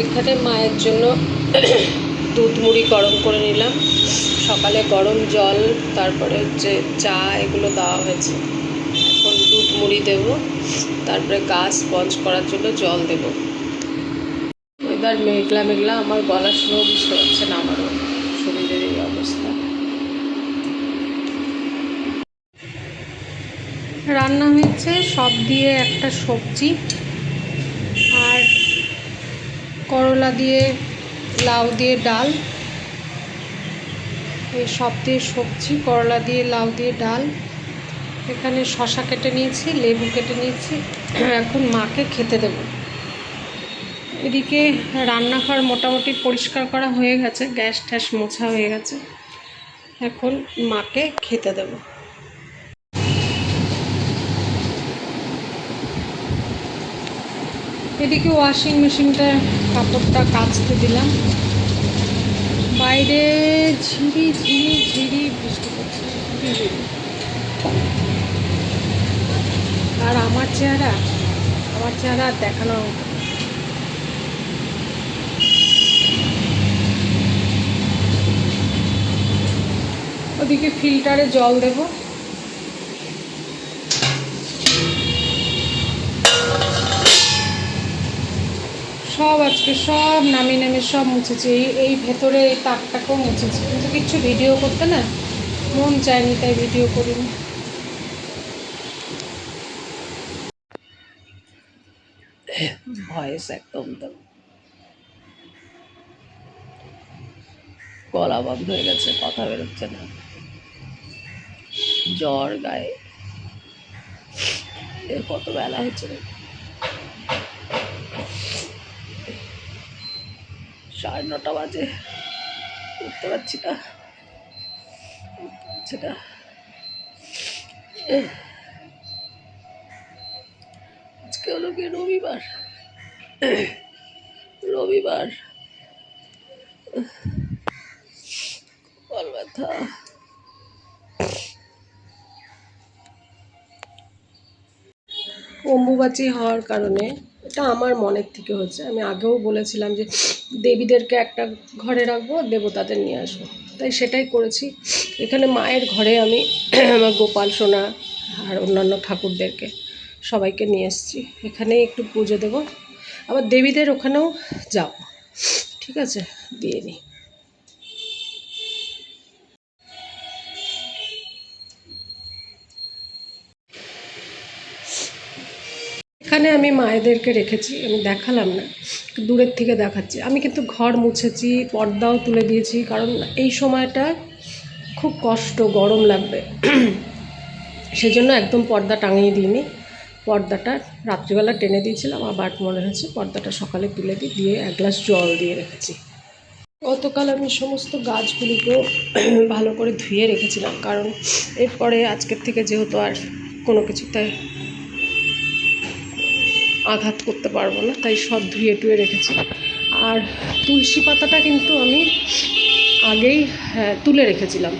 এখানে মায়ের জন্য দুধ মুড়ি গরম করে নিলাম। সকালে গরম জল, তারপরে হচ্ছে চা এগুলো দেওয়া হয়েছে। এখন দুধ মুড়ি দেব, তারপরে গা স্পঞ্জ করার জন্য জল দেব। এবার মেঘলা মেঘলা আমার গলা শুনেও বুঝতে পারছে না আমারও শরীরের এই অবস্থা। রান্না হয়েছে সব দিয়ে একটা সবজি। করলা দিয়ে, লাউ দিয়ে ডাল। এই সব দিয়ে সবজি, করলা দিয়ে, লাউ দিয়ে ডাল। এখানে শশা কেটে নিয়েছি, লেবু কেটে নিয়েছি। এখন মাকে খেতে দেব। এদিকে রান্নাঘর মোটামুটি পরিষ্কার করা হয়ে গেছে, গ্যাস ট্যাস মোছা হয়ে গেছে। এখন মাকে খেতে দেবো। এদিকে ওয়াশিং মেশিনটা কাপড়টা কাচতে দিলাম। বাইরে ঝিরি ঝিরি ঝিরি বৃষ্টি পড়ছে। আর আমার চেহারা আমার চেহারা দেখানো ওদিকে ফিল্টারে জল দেবো। সব, আজকে সব নামিয়ে নামিয়ে সব মুছেছি। এই এই ভেতরে এই তাকটাকেও মুছেছি। কিন্তু কিচ্ছু ভিডিও করতে না মন চায়নি, তাই ভিডিও করিনি। ভয়েস একদম তো গলা বন্ধ হয়ে গেছে, কথা বেরোচ্ছে না। জ্বর গায়ে। এর কত বেলা হচ্ছে সাড়ে নটা বাজে। উঠতে পারছি না। উঠতে পারছি না আজকে হলো কি রবিবার। রবিবার। কল ব্যথা অম্বুবাচী হওয়ার কারণে এটা আমার মনের থেকে হচ্ছে আমি আগেও বলেছিলাম যে, দেবীদেরকে একটা ঘরে রাখব, দেবতাদের নিয়ে আসব। তাই সেটাই করেছি। এখানে মায়ের ঘরে আমি আমার গোপাল, সোনা আর অন্যান্য ঠাকুরদেরকে সবাইকে নিয়ে এসেছি। এখানে একটু পুজো দেবো। আবার দেবীদের ওখানেও যাব। ঠিক আছে? দিয়ে নিই এখানে আমি মায়েদেরকে রেখেছি, আমি দেখালাম না, দূরের থেকে দেখাচ্ছি। আমি কিন্তু ঘর মুছেছি, পর্দাও তুলে দিয়েছি, কারণ এই সময়টা খুব কষ্ট, গরম লাগবে। সেই জন্য একদম পর্দা টাঙিয়ে দিইনি। পর্দাটা রাত্রিবেলা টেনে দিয়েছিলাম, আবার মনে হয়েছে পর্দাটা সকালে তুলে দিই, দিয়ে এক গ্লাস জল দিয়ে রেখেছি। গতকাল আমি সমস্ত গাছগুলিকেও ভালো করে ধুয়ে রেখেছিলাম, কারণ এরপরে আজকের থেকে যেহেতু আর কোনো কিছুতে আঘাত করতে পারব না তাই সব ধুয়ে টুয়ে রেখেছি। আর তুলসী পাতাটা কিন্তু আমি আগেই হ্যাঁ, তুলে রেখেছিলাম।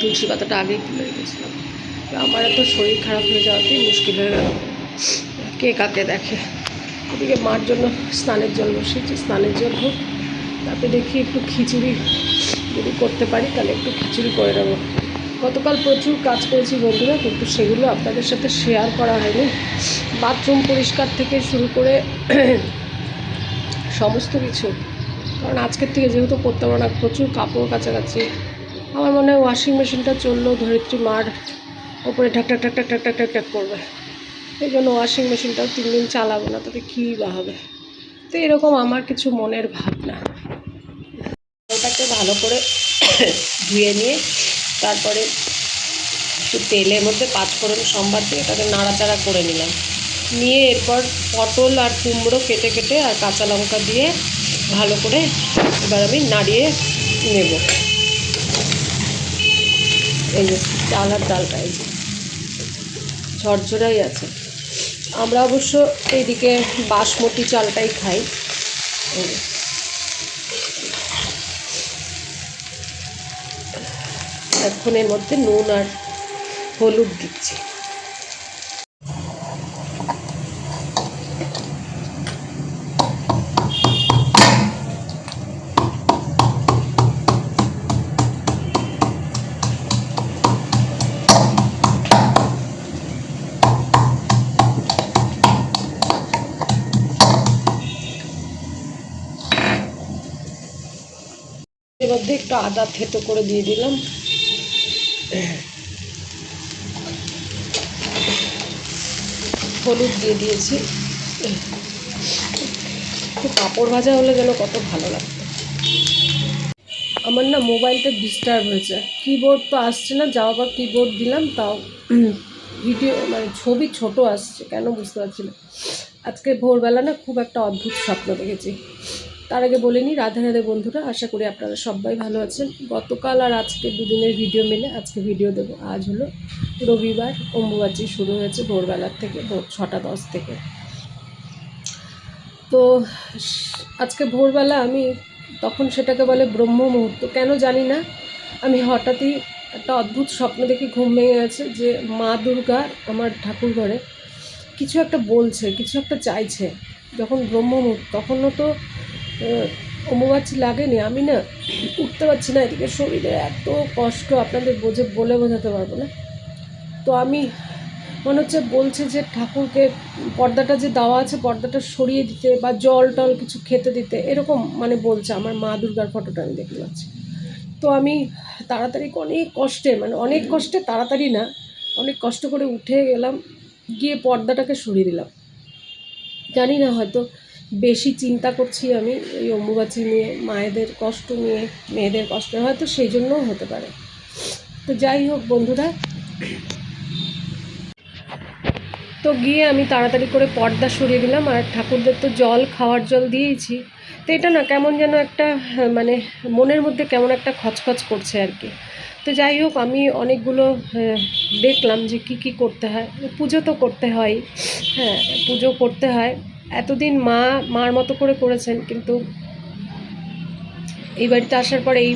তুলসী পাতাটা আগেই তুলে রেখেছিলাম। আমার এত শরীর খারাপ হয়ে যাওয়াতেই মুশকিল হয়ে গেল। কে কাকে দেখে। ওদিকে মার জন্য স্নানের জল বসেছি স্নানের জল হোক তারপরে দেখি একটু খিচুড়ি যদি করতে পারি তাহলে একটু খিচুড়ি করে নেব। গতকাল প্রচুর কাজ করেছি বন্ধুরা, কিন্তু সেগুলো আপনাদের সাথে শেয়ার করা হয়নি। বাথরুম পরিষ্কার থেকে শুরু করে সমস্ত কিছু। কারণ আজকের থেকে যেহেতু করতে পারো না প্রচুর কাপড় কাছাকাছি আমার মনে হয় ওয়াশিং মেশিনটা চললেও ধরিত্রী মার ওপরে ঠাক ঠাক ঠাক ঠাক ঢাক ঢাক করবে। এই জন্য ওয়াশিং মেশিনটাও তিন দিন চালাবো না, তাতে কী বা হবে? তো এরকম আমার কিছু মনের ভাবনা। ওটাকে ভালো করে ধুয়ে নিয়ে তারপরে একটু তেলের মধ্যে পাঁচফোড়ন সম্বাদ দিয়ে এটাকে নাড়াচাড়া করে নিলাম। নিয়ে এরপর পটল আর কুমড়ো কেটে কেটে আর কাঁচা লঙ্কা দিয়ে ভালো করে এবার আমি নাড়িয়ে নেব। এই যে চাল আর ডালটা, এই যে ঝরঝরাই আছে। আমরা অবশ্য এইদিকে বাসমতি চালটাই খাই। এই এখন এর মধ্যে নুন আর হলুদ দিচ্ছি। মধ্যে একটু আদা থেতো করে দিয়ে দিলাম। হলুদ দিয়ে দিয়েছি। একটু পাঁপড় ভাজা হলে যেন কত ভালো লাগতো। আমার না মোবাইলটা ডিস্টার্ব হয়েছে। কিবোর্ড তো আসছে না যাও বা কিবোর্ড দিলাম, তাও ভিডিও মানে ছবি ছোট আসছে, কেন বুঝতে পারছি না। আজকে ভোরবেলা না খুব একটা অদ্ভুত স্বপ্ন দেখেছি। তার আগে বলিনি, রাধে রাধে বন্ধুরা, আশা করি আপনারা সবাই ভালো আছেন। গতকাল আর আজকে দুদিনের ভিডিও মিলে, আজকে ভিডিও দেবো। আজ হলো রবিবার, অম্বুবাচি শুরু হয়েছে ভোরবেলার থেকে, ভোর ছটা দশ থেকে। তো আজকে ভোরবেলা আমি তখন সেটাকে বলে ব্রহ্ম মুহূর্ত। কেন জানি না, আমি হঠাৎই একটা অদ্ভুত স্বপ্ন দেখে ঘুম ভেঙে গেছে যে মা দুর্গা আমার ঠাকুর ঘরে কিছু একটা বলছে, কিছু একটা চাইছে। যখন ব্রহ্ম মুহূর্ত, তখনও তো অম্বুবাচি লাগেনি। আমি না উঠতে পারছি না এদিকে, শরীরে এত কষ্ট, আপনাদের বোঝে, বলে বোঝাতে পারব না। তো আমি মনে হচ্ছে বলছে যে ঠাকুরকে পর্দাটা যে দেওয়া আছে, পর্দাটা সরিয়ে দিতে বা জল টল কিছু খেতে দিতে, এরকম মানে বলছে আমার মা দুর্গার ফটোটা আমি দেখতে পাচ্ছি। তো আমি তাড়াতাড়ি অনেক কষ্টে মানে অনেক কষ্টে, তাড়াতাড়ি না, অনেক কষ্ট করে উঠে গেলাম, গিয়ে পর্দাটাকে সরিয়ে দিলাম। জানি না হয়তো বেশি চিন্তা করছি আমি এই অম্বুবাচি নিয়ে মায়েদের কষ্ট নিয়ে মেয়েদের কষ্ট হয়তো সেই জন্যও হতে পারে। তো যাই হোক বন্ধুরা। তো গিয়ে আমি তাড়াতাড়ি করে পর্দা সরিয়ে দিলাম আর ঠাকুরদের তো জল খাওয়ার জল দিয়েছি তো এটা না কেমন যেন একটা হ্যাঁ, মানে মনের মধ্যে কেমন একটা খচখচ করছে আর কি। তো যাই হোক আমি অনেকগুলো হ্যাঁ, দেখলাম যে কি কি করতে হয়। পুজো তো করতে হয় হ্যাঁ পুজো করতে হয়। এতদিন মা, মার মতো করে করেছেন, কিন্তু এই বাড়িতে আসার পর এই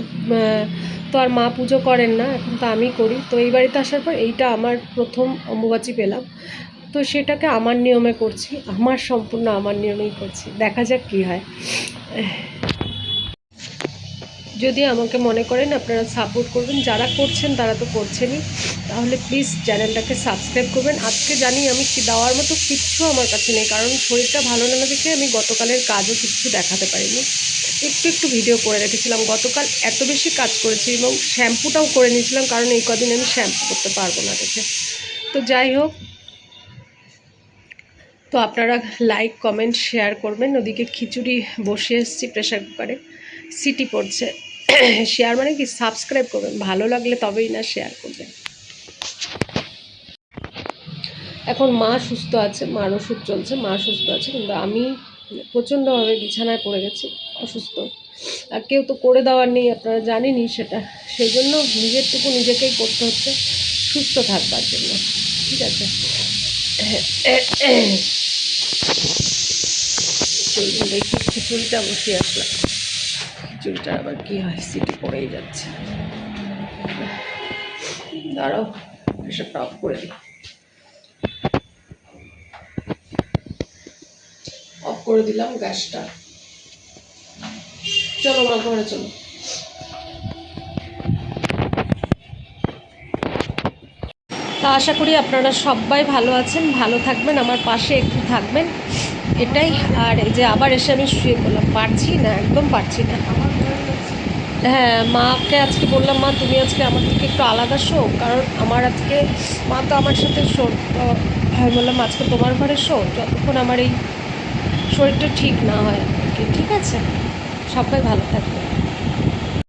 তো আর মা পুজো করেন না, এখন তো আমি করি। তো এই বাড়িতে আসার পর এইটা আমার প্রথম অম্বুবাচী পেলাম। তো সেটাকে আমার নিয়মে করছি, আমার সম্পূর্ণ আমার নিয়মেই করছি। দেখা যাক কী হয়। যদি আমাকে মনে করেন আপনারা সাপোর্ট করবেন, যারা করছেন তারা তো করছেনই, তাহলে প্লিজ চ্যানেলটাকে সাবস্ক্রাইব করবেন। আজকে জানি আমি কি দেওয়ার মতো কিচ্ছু আমার কাছে নেই, কারণ শরীরটা ভালো না দেখে আমি গতকালের কাজও কিচ্ছু দেখাতে পারিনি। একটু একটু ভিডিও করে রেখেছিলাম, গতকাল এত বেশি কাজ করেছি এবং শ্যাম্পুটাও করে নিয়েছিলাম, কারণ এই কদিন আমি শ্যাম্পু করতে পারব না দেখে। তো যাই হোক, তো আপনারা লাইক কমেন্ট শেয়ার করবেন। ওদিকে খিচুড়ি বসিয়ে এসেছি প্রেশার কুকারে সিটি পড়ছে। শেয়ার মানে কি? সাবস্ক্রাইব করবেন। ভালো লাগলে তবেই না শেয়ার করবেন। এখন মা সুস্থ আছে, মার ওষুধ চলছে, মা সুস্থ আছে, কিন্তু আমি প্রচণ্ডভাবে বিছানায় পড়ে গেছি, অসুস্থ। আর কেউ তো করে দেওয়ার নেই, আপনারা জানেনই সেটা। সেই জন্য নিজেরটুকু নিজেকেই করতে হচ্ছে, সুস্থ থাকবার জন্য। ঠিক আছে? দেখি খিচুড়িটা বসিয়ে আসলাম খিচুড়িটা আবার কি হয় সিটি পড়েই যাচ্ছে। দাঁড়াও এসবটা অফ করে দিই। অফ করে দিলাম গ্যাসটা। চলো মা ঘরে চলো। তা আশা করি আপনারা সবাই ভালো আছেন, ভালো থাকবেন, আমার পাশে একটু থাকবেন। এটাই, আর এই যে আবার এসে আমি শুয়ে পড়লাম। পারছি না, একদম পারছি না। হ্যাঁ মাকে আজকে বললাম, মা, তুমি আজকে আমার থেকে একটু আলাদা শো। কারণ আমার আজকে, মা তো আমার সাথে শো আমি বললাম, আজকে তোমার ঘরে শো? যতক্ষণ আমার এই শরীরটা ঠিক না হয় ঠিক আছে? সবাই ভালো থাকবে।